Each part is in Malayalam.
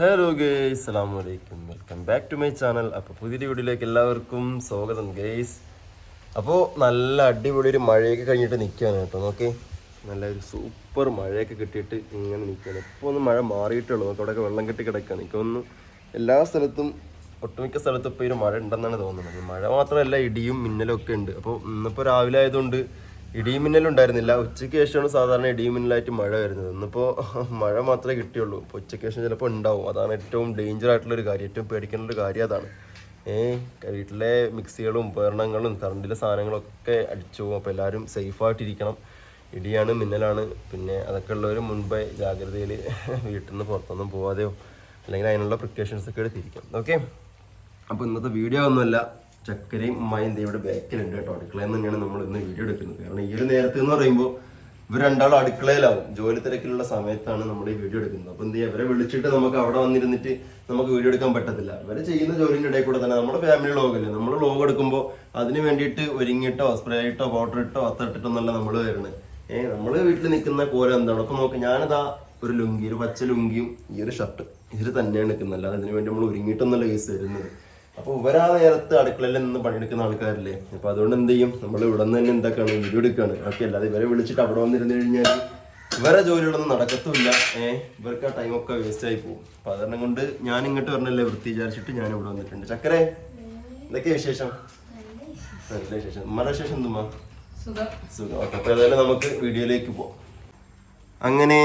ഹലോ ഗേയ്സ് അസ്സാം വലൈക്കും welcome back to my channel അപ്പോൾ പുതിയ വീഡിയോയിലേക്ക് എല്ലാവർക്കും സ്വാഗതം ഗേയ്സ് അപ്പോൾ നല്ല അടിപൊളി ഒരു മഴയൊക്കെ കഴിഞ്ഞിട്ട് നിൽക്കുകയാണ് കേട്ടോ. നോക്കി. നല്ല ഒരു സൂപ്പർ മഴയൊക്കെ കിട്ടിയിട്ട് ഇങ്ങനെ നിൽക്കുകയാണ് ഇപ്പോൾ ഒന്ന് മഴ മാറിയിട്ടുള്ളൂ. നമുക്ക് അവിടെയൊക്കെ വെള്ളം കെട്ടി കിടക്കുകയാണ് എനിക്കൊന്ന് എല്ലാ സ്ഥലത്തും ഒട്ടുമിക്ക സ്ഥലത്തും ഇപ്പോൾ ഒരു മഴ ഉണ്ടെന്നാണ് തോന്നുന്നത്. മഴ മാത്രമല്ല ഇടിയും മിന്നലും ഒക്കെ ഉണ്ട്. അപ്പോൾ ഇന്നിപ്പോൾ രാവിലെ ആയതുകൊണ്ട് മിന്നലും ഉച്ചയ്ക്ക് ശേഷമാണ് സാധാരണ ഇടിമിന്നലായിട്ട് മിന്നലായിട്ട് മഴ വരുന്നത്. ഇന്നിപ്പോൾ മഴ മാത്രമേ കിട്ടിയുള്ളൂ. ഇപ്പോൾ ഉച്ചയ്ക്ക് ശേഷം ചിലപ്പോൾ ഉണ്ടാവും. അതാണ് ഏറ്റവും ഡേഞ്ചർ ആയിട്ടുള്ള ഒരു കാര്യം. ഏറ്റവും പേടിക്കേണ്ട ഒരു കാര്യം അതാണ്. ഏഹ് വീട്ടിലെ മിക്സികളും ഉപകരണങ്ങളും കറണ്ടിലെ സാധനങ്ങളൊക്കെ അടിച്ചു പോകും. അപ്പോൾ എല്ലാവരും സേഫായിട്ടിരിക്കണം ഇടിയാണ് മിന്നലാണ്. പിന്നെ അതൊക്കെ ഉള്ളവർ മുൻപേ ജാഗ്രതയിൽ വീട്ടിൽ നിന്ന് പുറത്തൊന്നും പോവാതെയോ അല്ലെങ്കിൽ അതിനുള്ള പ്രിക്കോഷൻസ് ഒക്കെ എടുത്തിരിക്കാം ഓക്കെ അപ്പോൾ ഇന്നത്തെ വീഡിയോ ഒന്നുമല്ല. ചക്കരയും ഉമ്മായും ദേ ഇവിടെ ബാക്കിലുണ്ട് കേട്ടോ. അടുക്കളയിൽ തന്നെയാണ് നമ്മൾ ഇന്ന് വീഡിയോ എടുക്കുന്നത്. കാരണം ഈ ഒരു നേരത്തെ എന്ന് പറയുമ്പോൾ ഇവർ രണ്ടാളും അടുക്കളയിലാവും. ജോലി തിരക്കിലുള്ള സമയത്താണ് നമ്മൾ ഈ വീഡിയോ എടുക്കുന്നത്. അപ്പോൾ എന്ത് ചെയ്യുക ഇവരെ വിളിച്ചിട്ട് നമുക്ക് അവിടെ വന്നിരുന്നിട്ട് നമുക്ക് വീഡിയോ എടുക്കാൻ പറ്റത്തില്ല. ഇവരെ ചെയ്യുന്ന ജോലിന്റെ ഇടയിൽ കൂടെ തന്നെ നമ്മുടെ ഫാമിലി ലോഗല്ലേ നമ്മൾ ലോഗ് എടുക്കുമ്പോൾ അതിന് വേണ്ടിയിട്ട് ഒരുങ്ങിയിട്ടോ സ്പ്രേ ഇട്ടോ പൗഡർ ഇട്ടോ അത്തട്ടിട്ടോ എന്നല്ല നമ്മൾ വരുന്നത് ഏഹ് നമ്മൾ വീട്ടിൽ നിൽക്കുന്ന കോലം എന്താണ്? അപ്പോൾ നോക്ക് ഞാനിതാ ഒരു ലുങ്കി ഒരു പച്ച ലുങ്കിയും ഈ ഒരു ഷർട്ട് ഇതിൽ തന്നെയാണ് നിൽക്കുന്നത്. അല്ലാതെ അതിന് വേണ്ടി നമ്മൾ ഒരുങ്ങിയിട്ടൊന്നല്ല കേസ് വരുന്നത്. അപ്പോൾ ഇവരാ നേരത്ത് അടുക്കളയിൽ നിന്ന് പണിയെടുക്കുന്ന ആൾക്കാരില്ലേ? അപ്പോൾ അതുകൊണ്ട് എന്ത് ചെയ്യും? നമ്മൾ ഇവിടെ നിന്ന് തന്നെ എന്തൊക്കെയാണ് വീഡിയോ എടുക്കുകയാണ് ഓക്കെ അല്ലാതെ ഇവരെ വിളിച്ചിട്ട് അവിടെ വന്നിരുന്നു കഴിഞ്ഞാൽ ഇവരെ ജോലികളൊന്നും നടക്കത്തുമില്ല. ഏഹ് ഇവർക്ക് ആ ടൈമൊക്കെ വേസ്റ്റ് ആയി പോകും. അപ്പോൾ അതുകൊണ്ട് കൊണ്ട് ഞാൻ ഇങ്ങോട്ട് പറഞ്ഞല്ലേ വൃത്തി വിചാരിച്ചിട്ട് ഞാൻ ഇവിടെ വന്നിട്ടുണ്ട്. ചക്കരെ എന്തൊക്കെയാ വിശേഷം? നല്ല വിശേഷം. ഉമ്മയുടെ വിശേഷം എന്തുമ്മാ? സുഖം. ഓക്കെ അപ്പോൾ ഏതായാലും നമുക്ക് വീഡിയോയിലേക്ക് പോവാം. അങ്ങനെ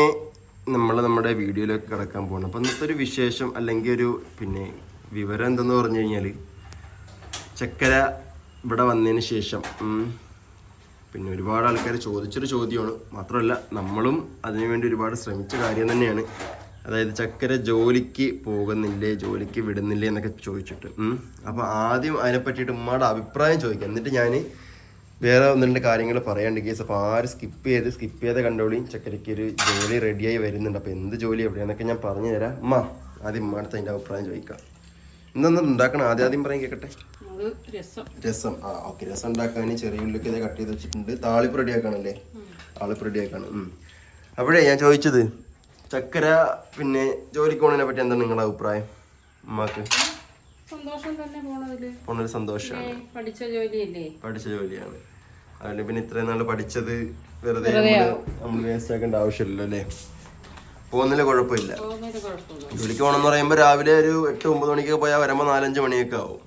നമ്മൾ നമ്മുടെ വീഡിയോയിലേക്ക് കിടക്കാൻ പോകണം അപ്പോൾ ഇന്നത്തെ ഒരു വിശേഷം അല്ലെങ്കിൽ ഒരു പിന്നെ വിവരം എന്തെന്ന് പറഞ്ഞു കഴിഞ്ഞാൽ ചക്കര ഇവിടെ വന്നതിന് ശേഷം പിന്നെ ഒരുപാട് ആൾക്കാർ ചോദിച്ചൊരു ചോദ്യമാണ്. മാത്രമല്ല നമ്മളും അതിനുവേണ്ടി ഒരുപാട് ശ്രമിച്ച കാര്യം തന്നെയാണ്. അതായത് ചക്കര ജോലിക്ക് പോകുന്നില്ലേ ജോലിക്ക് വിടുന്നില്ലേ എന്നൊക്കെ ചോദിച്ചിട്ട്. അപ്പോൾ ആദ്യം അതിനെ പറ്റിയിട്ട് ഉമ്മയുടെ അഭിപ്രായം ചോദിക്കാം. എന്നിട്ട് ഞാൻ വേറെ ഒന്ന് രണ്ട് കാര്യങ്ങൾ പറയാണ്ട് കേസ് അപ്പോൾ ആര് സ്കിപ്പ് ചെയ്ത് സ്കിപ്പ് ചെയ്ത കണ്ടോളിയും ചക്കരയ്ക്ക് ഒരു ജോലി റെഡിയായി വരുന്നുണ്ട്. അപ്പോൾ എന്ത് ജോലി എവിടെയാണെന്നൊക്കെ ഞാൻ പറഞ്ഞു തരാം ഉമ്മ ആദ്യം ഉമ്മടുത്ത് അതിന്റെ അഭിപ്രായം ചോദിക്കാം. ഇന്നൊന്നും ഉണ്ടാക്കണം. ആദ്യം ആദ്യം പറയാൻ കേൾക്കട്ടെ രസം. ആ ഓക്കെ. രസം ഉണ്ടാക്കാൻ ചെറിയ ഉള്ളിലേക്ക് ഇതേ കട്ട് ചെയ്ത് വെച്ചിട്ടുണ്ട് താളിപ്പ് റെഡി ആക്കാണല്ലേ? താളിപ്പ് റെഡിയാക്കാണ് ഉം. അപ്പോഴേ ഞാൻ ചോദിച്ചത് ചക്കര പിന്നെ ജോലിക്ക് പോണതിനെ പറ്റി എന്താണ് നിങ്ങളുടെ അഭിപ്രായം? ഉമ്മാക്ക്. പോണൊരു സന്തോഷമാണ് പഠിച്ച ജോലിയല്ലേ? പഠിച്ച ജോലിയാണ്. അതുകൊണ്ട് പിന്നെ ഇത്രയും നാൾ പഠിച്ചത് വെറുതെ നമ്മൾ വേസ്റ്റ് ആക്കേണ്ട ആവശ്യമില്ലല്ലോ? അല്ലേ പോകുന്നില്ല കുഴപ്പമില്ല. ജോലിക്ക് പോകണമെന്ന് പറയുമ്പോൾ രാവിലെ ഒരു എട്ട് ഒമ്പത് മണിക്കൊക്കെ പോയാൽ വരുമ്പോൾ നാലഞ്ച് മണിയൊക്കെ ആവും.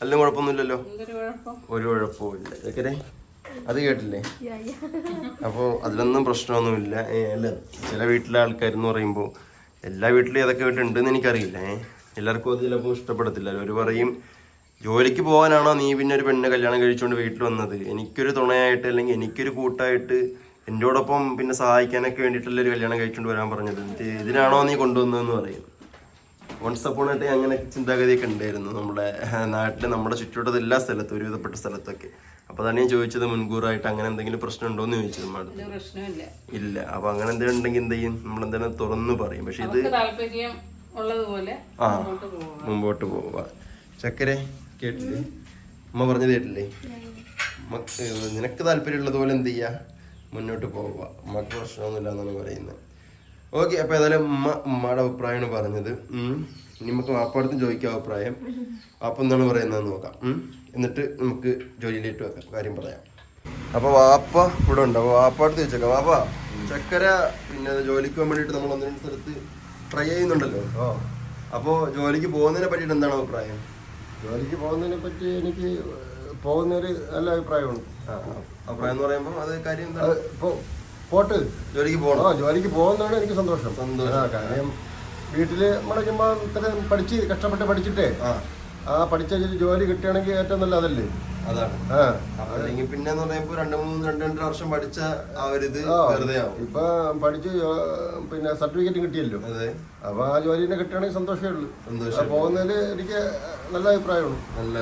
എല്ലാം കുഴപ്പമൊന്നുമില്ലല്ലോ? ഒരു കുഴപ്പമില്ല ഇല്ല അത് കേട്ടില്ലേ? അപ്പോൾ അതിലൊന്നും പ്രശ്നമൊന്നുമില്ല. അല്ല ചില വീട്ടിലെ ആൾക്കാരെന്ന് പറയുമ്പോൾ എല്ലാ വീട്ടിലും ഏതൊക്കെ വീട്ടിലുണ്ടെന്ന് എനിക്കറിയില്ല ഏഹ് എല്ലാവർക്കും അത് ചിലപ്പോൾ ഇഷ്ടപ്പെടത്തില്ല. അവർ പറയും ജോലിക്ക് പോകാനാണോ നീ പിന്നെ ഒരു പെണ്ണ് കല്യാണം കഴിച്ചുകൊണ്ട് വീട്ടിൽ വന്നത്? എനിക്കൊരു തുണയായിട്ട് അല്ലെങ്കിൽ എനിക്കൊരു കൂട്ടായിട്ട് എന്നോടൊപ്പം പിന്നെ സഹായിക്കാനൊക്കെ വേണ്ടിയിട്ടുള്ള ഒരു കല്യാണം കഴിച്ചുകൊണ്ട് വരാൻ പറഞ്ഞത്. ഇതിനാണോ നീ കൊണ്ടുവന്നതെന്ന് പറയും. വൺസ് അപ്പോൺ ആയിട്ട് അങ്ങനെ ചിന്താഗതിയൊക്കെ ഉണ്ടായിരുന്നു നമ്മുടെ നാട്ടിൽ നമ്മുടെ ചുറ്റുവട്ടത്ത് എല്ലാ സ്ഥലത്തും ഒരുവിധപ്പെട്ട സ്ഥലത്തൊക്കെ. അപ്പോൾ അതാണ് ഞാൻ ചോദിച്ചത് മുൻകൂറായിട്ട് അങ്ങനെ എന്തെങ്കിലും പ്രശ്നം ഉണ്ടോ എന്ന് ചോദിച്ചത് മാഡം. ഇല്ല അപ്പോൾ അങ്ങനെ എന്തെങ്കിലും ഉണ്ടെങ്കിൽ എന്ത് ചെയ്യും? നമ്മൾ എന്തെങ്കിലും തുറന്നു പറയും. പക്ഷെ ഇത് ആ പോവാം മുമ്പോട്ട് പോവുക. ചക്കരെ കേട്ടില്ലേ? അമ്മ പറഞ്ഞത് കേട്ടില്ലേ? നിനക്ക് താല്പര്യമുള്ളതുപോലെ എന്ത് ചെയ്യുക മുന്നോട്ട് പോവുക. ഉമ്മക്ക് പ്രശ്നമൊന്നുമില്ല എന്നാണ് പറയുന്നത്. ഓക്കെ അപ്പോൾ ഏതായാലും ഉമ്മ ഉമ്മയുടെ അഭിപ്രായമാണ് പറഞ്ഞത്. നമുക്ക് വാപ്പാടത്തും ചോദിക്കാം അഭിപ്രായം. വാപ്പ എന്താണ് പറയുന്നത് നോക്കാം. ഉം. എന്നിട്ട് നമുക്ക് ജോലിയിലേക്ക് വെക്കാം. കാര്യം പറയാം. അപ്പോൾ വാപ്പ ഇവിടെ ഉണ്ട്. അപ്പോൾ വാപ്പാടത്ത് ചോദിച്ചേക്കാം. വാപ്പ ചക്കര പിന്നെ ജോലിക്ക് പോകാൻ വേണ്ടിയിട്ട് നമ്മൾ ഒന്നിനും സ്ഥലത്ത് ട്രൈ ചെയ്യുന്നുണ്ടല്ലോ. ഓ അപ്പോൾ ജോലിക്ക് പോകുന്നതിനെ പറ്റിയിട്ട് എന്താണ് അഭിപ്രായം? ജോലിക്ക് പോകുന്നതിനെ പറ്റി എനിക്ക് പോകുന്നൊരു നല്ല അഭിപ്രായമുണ്ട്. അഭിപ്രായം എന്ന് പറയുമ്പോൾ അത് കാര്യം എന്താണ്? പോട്ട്. ജോലിക്ക് ആ പോകണം ജോലിക്ക് പോകുന്നതാണ് എനിക്ക് സന്തോഷം. സന്തോഷം. കാര്യം വീട്ടിൽ ഇത്ര ഇത്രയും പഠിച്ച് കഷ്ടപ്പെട്ട് പഠിച്ചിട്ടേ ആ. പഠിച്ച ജോലി കിട്ടുകയാണെങ്കിൽ ഏറ്റവും നല്ല അതല്ലേ? അതാണ്. അല്ലെങ്കിൽ പിന്നെ എന്ന് പറയുമ്പോൾ രണ്ട് മൂന്ന് രണ്ട് രണ്ടര വർഷം പഠിച്ച ആ ഒരു ഇത് വെറുതെ ഇപ്പൊ പഠിച്ച് പിന്നെ സർട്ടിഫിക്കറ്റ് കിട്ടിയല്ലോ. അതെ. അപ്പൊ ആ ജോലി തന്നെ കിട്ടുകയാണെങ്കിൽ സന്തോഷമേ ഉള്ളൂ. സന്തോഷം ആ, എനിക്ക് നല്ല അഭിപ്രായമാണ് നല്ല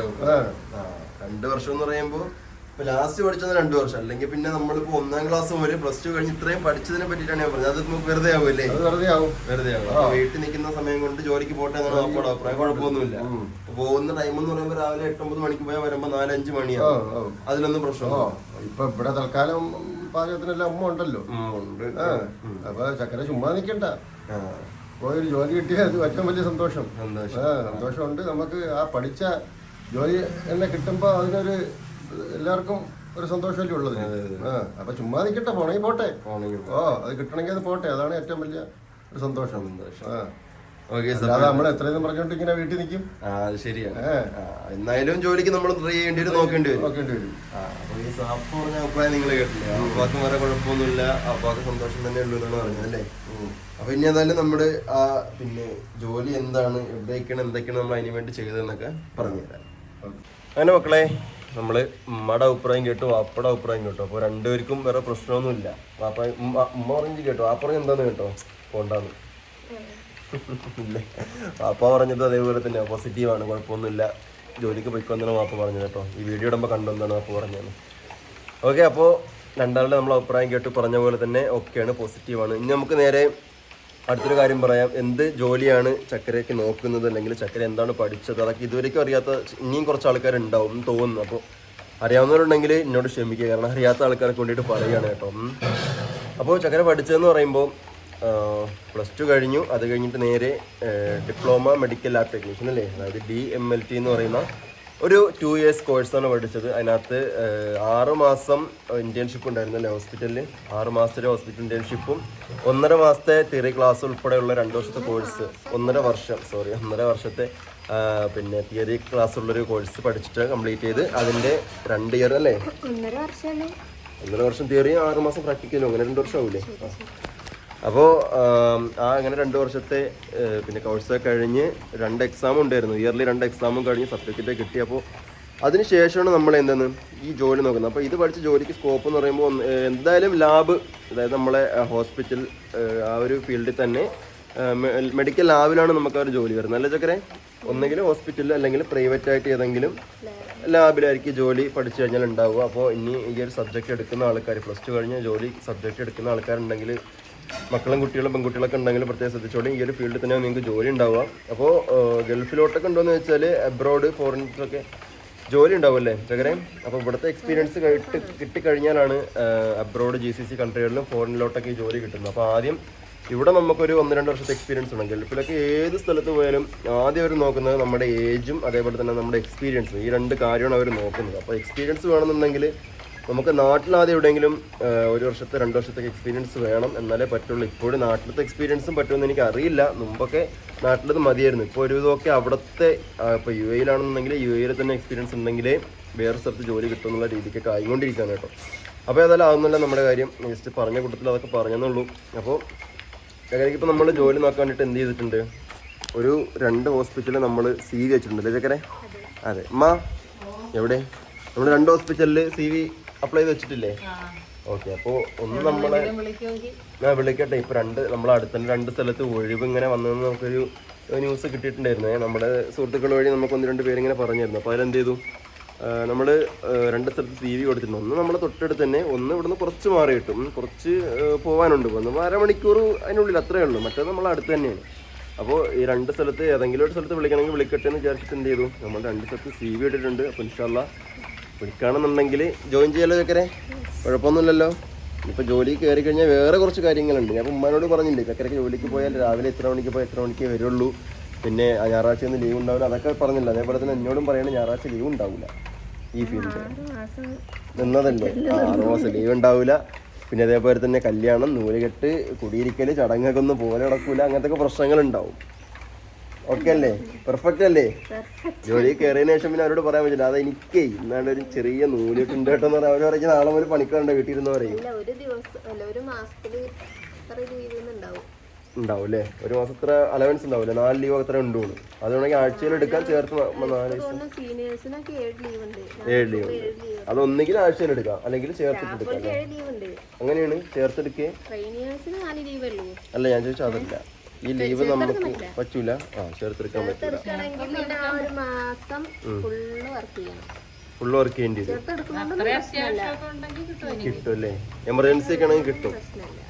രണ്ട് വർഷം എന്ന് പറയുമ്പോൾ ഇപ്പൊ ലാസ്റ്റ് പഠിച്ചത് രണ്ടു വർഷം. അല്ലെങ്കിൽ പിന്നെ നമ്മളിപ്പോ ഒന്നാം ക്ലാസ് മുതൽ പ്ലസ് ടു കഴിഞ്ഞ് ഇത്രയും പഠിച്ചതിനെ പറ്റിയിട്ടാണ് ഞാൻ പറഞ്ഞത്. അത് നമുക്ക് വെറുതെ ആവുമല്ലേ അത് വെറുതെ ആവും. വെറുതെ ആവും. അപ്പൊ വീട്ടിൽ നിൽക്കുന്ന സമയം കൊണ്ട് ജോലിക്ക് പോട്ടെ എന്നാണ് നമ്മുടെ അഭിപ്രായം. കുഴപ്പമൊന്നുമില്ല. അപ്പൊ പോകുന്ന ടൈം എന്ന് പറയുമ്പോൾ രാവിലെ എട്ടൊമ്പത് മണിക്ക് പോയാൽ വരുമ്പോ നാലഞ്ച് മണിയാണ് അതിലൊന്നും പ്രശ്നം ഇപ്പൊ ഇവിടെ തൽക്കാലം പാചകത്തിനെല്ലാം അമ്മ ഉണ്ടല്ലോ. ഉം, ഉണ്ട്. ആ. അപ്പൊ ചക്കര ചുമ്മാ നിക്കണ്ട. പോയി ഒരു ജോലി കിട്ടിയത് ഏറ്റവും വലിയ സന്തോഷം. സന്തോഷം. ആ സന്തോഷമുണ്ട്. നമുക്ക് ആ പഠിച്ച ജോലി എന്നെ കിട്ടുമ്പോൾ അതിനൊരു എല്ലാവർക്കും ഒരു സന്തോഷമല്ലേ ഉള്ളത്? അപ്പൊ ചുമ്മാ നിൽക്കട്ടെ പോണെങ്കിൽ പോട്ടെ. ഓ അത് കിട്ടണമെങ്കിൽ അത് പോട്ടെ. അതാണ് ഏറ്റവും വലിയ ഒരു സന്തോഷം. അല്ലാതെ നമ്മൾ ഇങ്ങനെ വീട്ടിൽ നിൽക്കും ശരിയാണ്. എന്നായാലും ജോലിക്ക് നമ്മൾ ട്രൈ ചെയ്യേണ്ടി വരും നോക്കേണ്ടി വരും. നോക്കേണ്ടി വരും. ആ, അപ്പൊ ഈ സാപ്പ് പറഞ്ഞ അഭിപ്രായം നിങ്ങൾ കേട്ടില്ലേ? അപ്പാക്ക് വേറെ കുഴപ്പമൊന്നുമില്ല. അപ്പാക്ക് സന്തോഷം തന്നെ ഉള്ളൂ എന്നാണ് പറഞ്ഞത് അല്ലേ? അപ്പൊ ഇനി ഏതായാലും നമ്മുടെ ആ പിന്നെ ജോലി എന്താണ് എവിടേക്കാണ് എന്തൊക്കെയാണ് നമ്മൾ അതിനു വേണ്ടി ചെയ്തതെന്നൊക്കെ പറഞ്ഞുതരാം. അങ്ങനെ മക്കളെ നമ്മൾ ഉമ്മയുടെ അഭിപ്രായം കേട്ടു വാപ്പയുടെ അഭിപ്രായം കേട്ടു. അപ്പോൾ രണ്ടുപേർക്കും വേറെ പ്രശ്നമൊന്നുമില്ല. വാപ്പ ഉമ്മ പറഞ്ഞ് കേട്ടോ. വാപ്പ പറഞ്ഞ എന്താന്ന് കേട്ടോ? പോണ്ടാന്ന്. വാപ്പ പറഞ്ഞത് അതേപോലെ തന്നെ. പോസിറ്റീവാണ് കുഴപ്പമൊന്നുമില്ല. ജോലിക്ക് പോയിക്കൊന്നാണ് വാപ്പ പറഞ്ഞത് കേട്ടോ. ഈ വീഡിയോ ഇടുമ്പോൾ കണ്ടെന്നാണ് വാപ്പ പറഞ്ഞത്. ഓക്കെ അപ്പോൾ രണ്ടാളുടെ നമ്മൾ അഭിപ്രായം കേട്ട് പറഞ്ഞ പോലെ തന്നെ ഓക്കെയാണ് പോസിറ്റീവാണ് ഇനി നമുക്ക് നേരെ അടുത്തൊരു കാര്യം പറയാം. എന്ത് ജോലിയാണ് ചക്കരയ്ക്ക് നോക്കുന്നത്? അല്ലെങ്കിൽ ചക്കര എന്താണ് പഠിച്ചത്? അതൊക്കെ ഇതുവരെയ്ക്കും അറിയാത്ത ഇനിയും കുറച്ച് ആൾക്കാരുണ്ടാവും തോന്നുന്നു. അപ്പോൾ അറിയാവുന്നവരുണ്ടെങ്കിൽ എന്നോട് ക്ഷമിക്കുക. കാരണം അറിയാത്ത ആൾക്കാർക്ക് വേണ്ടിയിട്ട് പറയുകയാണ് കേട്ടോ. അപ്പോൾ ചക്കര പഠിച്ചതെന്ന് പറയുമ്പോൾ പ്ലസ് ടു കഴിഞ്ഞു. അത് കഴിഞ്ഞിട്ട് നേരെ ഡിപ്ലോമ മെഡിക്കൽ ലാബ് ടെക്നീഷ്യൻ അല്ലേ? അതായത് ഡി എം എൽ ടി എന്ന് പറയുന്ന ഒരു ടു ഇയേഴ്സ് കോഴ്സാണ് പഠിച്ചത്. അതിനകത്ത് ആറ് മാസം ഇന്റേൺഷിപ്പ് ഉണ്ടായിരുന്നു അല്ലേ ഹോസ്പിറ്റലിൽ ആറ് മാസത്തെ ഹോസ്പിറ്റൽ ഇന്റേൺഷിപ്പും ഒന്നര മാസത്തെ തിയറി ക്ലാസ് ഉൾപ്പെടെയുള്ള രണ്ട് വർഷത്തെ കോഴ്സ് ഒന്നര വർഷം സോറി ഒന്നര വർഷത്തെ പിന്നെ തിയറി ക്ലാസ് ഉള്ളൊരു കോഴ്സ് പഠിച്ചിട്ട് കംപ്ലീറ്റ് ചെയ്ത് അതിന്റെ രണ്ട് ഇയർ അല്ലേ? ഒന്നര വർഷം തിയറിയും ആറ് മാസം പ്രാക്ടിക്കലും അങ്ങനെ രണ്ട് വർഷം ആവൂലേ? അപ്പോൾ ആ അങ്ങനെ രണ്ട് വർഷത്തെ പിന്നെ കോഴ്സ് കഴിഞ്ഞ് രണ്ട് എക്സാം ഉണ്ടായിരുന്നു. ഇയർലി രണ്ട് എക്സാമും കഴിഞ്ഞ് സർട്ടിഫിക്കറ്റ് കിട്ടി. അപ്പോൾ അതിനുശേഷമാണ് നമ്മൾ എന്തെന്ന് ഈ ജോലി നോക്കുന്നത്. അപ്പോൾ ഇത് പഠിച്ച് ജോലിക്ക് സ്കോപ്പ് എന്ന് പറയുമ്പോൾ എന്തായാലും ലാബ് അതായത് നമ്മളെ ഹോസ്പിറ്റൽ ആ ഒരു ഫീൽഡിൽ തന്നെ മെഡിക്കൽ ലാബിലാണ് നമുക്ക് ആ ഒരു ജോലി വരുന്നത്. അല്ലേ ചക്കരെ? ഒന്നെങ്കിൽ ഹോസ്പിറ്റലിൽ അല്ലെങ്കിൽ പ്രൈവറ്റ് ആയിട്ട് ഏതെങ്കിലും ലാബിലായിരിക്കും ജോലി പഠിച്ചു കഴിഞ്ഞാൽ ഉണ്ടാവുക. അപ്പോൾ ഇനി ഈ ഒരു സബ്ജക്റ്റ് എടുക്കുന്ന ആൾക്കാർ പ്ലസ് ടു കഴിഞ്ഞ് ജോലി സബ്ജക്റ്റ് എടുക്കുന്ന ആൾക്കാരുണ്ടെങ്കിൽ മക്കളും കുട്ടികളും പെൺകുട്ടികളൊക്കെ ഉണ്ടെങ്കിൽ പ്രത്യേകം ശ്രദ്ധിച്ചോളി. ഈ ഒരു ഫീൽഡിൽ തന്നെ നിങ്ങൾക്ക് ജോലി ഉണ്ടാവുക. അപ്പോൾ ഗൾഫിലോട്ടൊക്കെ ഉണ്ടോയെന്ന് വെച്ചാൽ അബ്രോഡ് ഫോറിൻസൊക്കെ ജോലി ഉണ്ടാവുമല്ലേ ചകരെ? അപ്പോൾ ഇവിടുത്തെ എക്സ്പീരിയൻസ് കിട്ടി കിട്ടിക്കഴിഞ്ഞാലാണ് അബ്രോഡ് ജി സി സി കൺട്രികളിലും ഫോറിനിലോട്ടൊക്കെ ഈ ജോലി കിട്ടുന്നത്. അപ്പോൾ ആദ്യം ഇവിടെ നമുക്കൊരു ഒന്ന് രണ്ട് വർഷത്തെ എക്സ്പീരിയൻസ് ഉണ്ട്. ഗൾഫിലൊക്കെ ഏത് സ്ഥലത്ത് പോയാലും ആദ്യം അവർ നോക്കുന്നത് നമ്മുടെ ഏജും അതേപോലെ തന്നെ നമ്മുടെ എക്സ്പീരിയൻസും ഈ രണ്ട് കാര്യമാണ് അവർ നോക്കുന്നത്. അപ്പോൾ എക്സ്പീരിയൻസ് വേണമെന്നുണ്ടെങ്കിൽ നമുക്ക് നാട്ടിലാദ്യം എവിടെയെങ്കിലും ഒരു വർഷത്തെ രണ്ട് വർഷത്തേക്ക് എക്സ്പീരിയൻസ് വേണം എന്നാലേ പറ്റുള്ളൂ. ഇപ്പോഴും നാട്ടിലത്തെ എക്സ്പീരിയൻസും പറ്റുമെന്ന് എനിക്ക് അറിയില്ല മുമ്പൊക്കെ നാട്ടിലത് മതിയായിരുന്നു. ഇപ്പോൾ ഒരു ഇതൊക്കെ അവിടുത്തെ ഇപ്പോൾ യു എയിലാണെന്നുണ്ടെങ്കിൽ യു എയിൽ തന്നെ എക്സ്പീരിയൻസ് ഉണ്ടെങ്കിലേ വേറെ സ്ഥലത്ത് ജോലി കിട്ടുമെന്നുള്ള രീതിക്കൊക്കെ ആയിക്കൊണ്ടിരിക്കുകയാണ് കേട്ടോ. അപ്പോൾ ഏതായാലും അതൊന്നുമല്ല നമ്മുടെ കാര്യം. ജസ്റ്റ് പറഞ്ഞ കൂട്ടത്തിൽ അതൊക്കെ പറഞ്ഞെന്നുള്ളൂ. അപ്പോൾ ചക്കരയ്ക്ക് ഇപ്പോൾ നമ്മൾ ജോലി നോക്കാൻ വേണ്ടിയിട്ട് എന്ത് ചെയ്തിട്ടുണ്ട്? ഒരു രണ്ട് ഹോസ്പിറ്റലിൽ നമ്മൾ സി വി വെച്ചിട്ടുണ്ട് അല്ലേ ചക്കരെ? അതെ. അമ്മ എവിടെ? നമ്മൾ രണ്ട് ഹോസ്പിറ്റലിൽ സി വി അപ്ലൈ ചെയ്ത് വെച്ചിട്ടില്ലേ? ഓക്കെ അപ്പോൾ ഒന്ന് നമ്മളെ ഞാൻ വിളിക്കട്ടെ ഇപ്പൊ രണ്ട് നമ്മളെ അടുത്ത രണ്ട് സ്ഥലത്ത് ഒഴിവ് ഇങ്ങനെ വന്നതെന്ന് നമുക്കൊരു ന്യൂസ് കിട്ടിയിട്ടുണ്ടായിരുന്നേ. നമ്മുടെ സുഹൃത്തുക്കൾ വഴി നമുക്ക് ഒന്ന് രണ്ട് പേരിങ്ങനെ പറഞ്ഞിരുന്നു. അപ്പോൾ അതിലെന്ത് ചെയ്തു? നമ്മൾ രണ്ട് സ്ഥലത്ത് സി വി കൊടുത്തിട്ടുണ്ട് ഒന്ന് നമ്മളെ തൊട്ടടുത്ത് തന്നെ ഒന്ന് ഇവിടുന്ന് കുറച്ച് മാറി കിട്ടും. കുറച്ച് പോകാനുണ്ട് ഒന്ന് അരമണിക്കൂർ അതിനുള്ളിൽ അത്രയേ ഉള്ളൂ. മറ്റേത് നമ്മളെ അടുത്ത് തന്നെയാണ്. അപ്പോൾ ഈ രണ്ട് സ്ഥലത്ത് ഏതെങ്കിലും ഒരു സ്ഥലത്ത് വിളിക്കണമെങ്കിൽ വിളിക്കട്ടെ എന്ന് വിചാരിച്ചിട്ട് എന്ത് ചെയ്തു? നമ്മൾ രണ്ട് സ്ഥലത്ത് സി വി ഇട്ടിട്ടുണ്ട്. അപ്പോൾ ഇൻഷാല്ല വിളിക്കുകയാണെന്നുണ്ടെങ്കിൽ ജോയിൻ ചെയ്യാലോ ചക്കരെ? കുഴപ്പമൊന്നുമില്ലല്ലോ. ഇപ്പോൾ ജോലി കയറി കഴിഞ്ഞാൽ വേറെ കുറച്ച് കാര്യങ്ങളുണ്ട്. ഞാൻ ഉമ്മാനോട് പറഞ്ഞില്ലേ ചക്കരക്ക് ജോലിക്ക് പോയാൽ രാവിലെ എത്ര മണിക്ക് പോയാൽ എത്ര മണിക്ക് വരുള്ളൂ. പിന്നെ ഞായറാഴ്ച ഒന്ന് ലീവ് ഉണ്ടാവില്ല. അതൊക്കെ പറഞ്ഞില്ല. അതേപോലെ തന്നെ എന്നോടും പറയണേ ഞായറാഴ്ച ലീവ് ഉണ്ടാവില്ല ഈ ഫീൽഡ് നിന്നതല്ലേ? ആറു മാസം ലീവ് ഉണ്ടാവില്ല. പിന്നെ അതേപോലെ തന്നെ കല്യാണം നൂലുകെട്ട് കുടിയിരിക്കൽ ചടങ്ങൊക്കെ ഒന്നും പോലെ നടക്കൂല. അങ്ങനത്തെ ഉണ്ടാവും ഓക്കെ അല്ലേ പെർഫെക്റ്റ്. അല്ലേ ജോലി കയറിയതിനു ശേഷം പിന്നെ അവരോട് പറയാൻ പറ്റില്ല. അത് എനിക്കേ ഇന്നാണ്ട് ഒരു ചെറിയ നൂലിട്ടുണ്ട് കേട്ടോ എന്ന് പറയാം. അവർ പറയും നാളെ മുതൽ പണിക്കാറുണ്ട് വീട്ടിലിരുന്ന് പറയും ഉണ്ടാവും ഒരു അല്ല ഒരു മാസം ഇത്ര ഒരു അലവൻസ് ഉണ്ടാവില്ല? നാല് ലീവ് അത്ര ഉണ്ടുള്ളൂ അതുകൊണ്ടെങ്കിൽ ആഴ്ചയിൽ എടുക്കാൻ ചേർത്ത് നാല് ഏഴ് ലീവ് ഉണ്ട്. ഉണ്ട്. അത് ഒന്നെങ്കിൽ ആഴ്ചയിൽ എടുക്കാം. അല്ലെങ്കിൽ ചേർത്തിട്ടെടുക്കാം ഉണ്ട്. അങ്ങനെയാണ് ചേർത്തെടുക്കേ അല്ല ഞാൻ ചോദിച്ചാൽ അതല്ല. ഈ ലീവ് നമുക്ക് പറ്റൂല. ആ ചേർത്തെടുക്കാൻ പറ്റൂല. ഫുള്ള് വർക്ക് ചെയ്യണം. ഫുൾ വർക്ക് ചെയ്യേണ്ടി വരും. കിട്ടും അല്ലേ? എമർജൻസി ഒക്കെ ആണെങ്കിൽ കിട്ടും.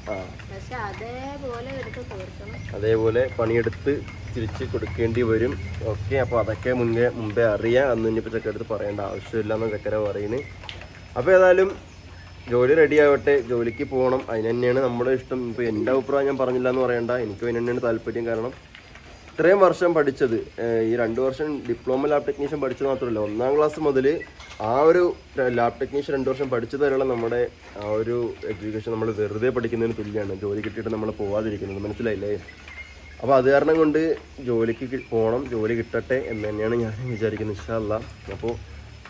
ആ. പക്ഷെ അതേപോലെ എടുത്ത് തീർക്കണം. അതേപോലെ പണിയെടുത്ത് തിരിച്ച് കൊടുക്കേണ്ടി വരും. ഓക്കെ അപ്പോൾ അതൊക്കെ മുന്നേ മുമ്പേ അറിയാം. അന്ന് ഇനിയിപ്പോൾ ചക്കരടുത്ത് പറയേണ്ട ആവശ്യമില്ല എന്ന് ചക്കര പറയുന്നത് അപ്പോൾ ഏതായാലും ജോലി റെഡി ആവട്ടെ ജോലിക്ക് പോകണം. അതിന് തന്നെയാണ് നമ്മുടെ ഇഷ്ടം. ഇപ്പോൾ എന്റെ അഭിപ്രായം ഞാൻ പറഞ്ഞില്ല എന്ന് പറയണ്ട. എനിക്ക് അതിന് തന്നെയാണ് താല്പര്യം. കാരണം ഇത്രയും വർഷം പഠിച്ചത് ഈ രണ്ട് വർഷം ഡിപ്ലോമ ലാബ് ടെക്നീഷ്യൻ പഠിച്ചത് മാത്രമല്ല ഒന്നാം ക്ലാസ് മുതൽ ആ ഒരു ലാബ് ടെക്നീഷ്യൻ രണ്ട് വർഷം പഠിച്ചത് വരെയുള്ള നമ്മുടെ ആ ഒരു എഡ്യൂക്കേഷൻ നമ്മൾ വെറുതെ പഠിക്കുന്നതിന് തുല്യമാണ് ജോലി കിട്ടിയിട്ട് നമ്മൾ പോവാതിരിക്കുന്നത്. മനസ്സിലായില്ലേ? അപ്പോൾ അത് കാരണം കൊണ്ട് ജോലിക്ക് പോകണം ജോലി കിട്ടട്ടെ എന്ന് തന്നെയാണ് ഞാൻ വിചാരിക്കുന്നത്. ഇഷ്ടമല്ല അപ്പോൾ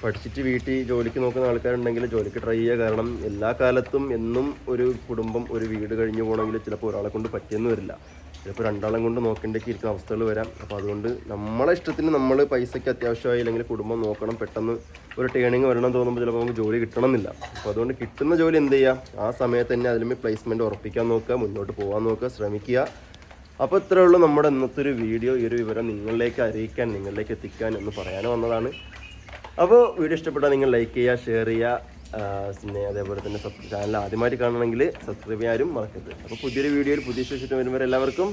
പഠിച്ചിട്ട് വീട്ടിൽ ജോലിക്ക് നോക്കുന്ന ആൾക്കാരുണ്ടെങ്കിൽ ജോലിക്ക് ട്രൈ ചെയ്യുക. കാരണം എല്ലാ കാലത്തും എന്നും ഒരു കുടുംബം ഒരു വീട് കഴിഞ്ഞു പോകണമെങ്കിൽ ചിലപ്പോൾ ഒരാളെ കൊണ്ട് പറ്റിയെന്ന് വരില്ല. ചിലപ്പോൾ രണ്ടാളും കൊണ്ട് നോക്കേണ്ടേക്ക് ഇരിക്കുന്ന അവസ്ഥകൾ വരാം. അപ്പോൾ അതുകൊണ്ട് നമ്മളെ ഇഷ്ടത്തിന് നമ്മൾ പൈസയ്ക്ക് അത്യാവശ്യമായി അല്ലെങ്കിൽ കുടുംബം നോക്കണം പെട്ടെന്ന് ഒരു ടേണിങ് വരണം തോന്നുമ്പോൾ ചിലപ്പോൾ നമുക്ക് ജോലി കിട്ടണമെന്നില്ല. അപ്പോൾ അതുകൊണ്ട് കിട്ടുന്ന ജോലി എന്ത് ചെയ്യുക? ആ സമയത്ത് തന്നെ അതിലുമേ പ്ലേസ്മെന്റ് ഉറപ്പിക്കാൻ നോക്കുക മുന്നോട്ട് പോകാൻ നോക്കുക ശ്രമിക്കുക. അപ്പോൾ ഇത്രയേ ഉള്ളൂ നമ്മുടെ ഇന്നത്തെ ഒരു വീഡിയോ. ഈ ഒരു വിവരം നിങ്ങളിലേക്ക് അറിയിക്കാൻ നിങ്ങളിലേക്ക് എത്തിക്കാൻ എന്ന് പറയാൻ വന്നതാണ്. അപ്പോൾ വീഡിയോ ഇഷ്ടപ്പെട്ടാൽ നിങ്ങൾ ലൈക്ക് ചെയ്യുക ഷെയർ ചെയ്യുക പിന്നെ അതേപോലെ തന്നെ ചാനൽ ആദ്യമായിട്ട് കാണണമെങ്കിൽ സബ്സ്ക്രൈബ് ചെയ്യാനും മറക്കരുത്. അപ്പോൾ പുതിയൊരു വീഡിയോയിൽ പുതിയ ശേഷം വരുമ്പോൾ എല്ലാവർക്കും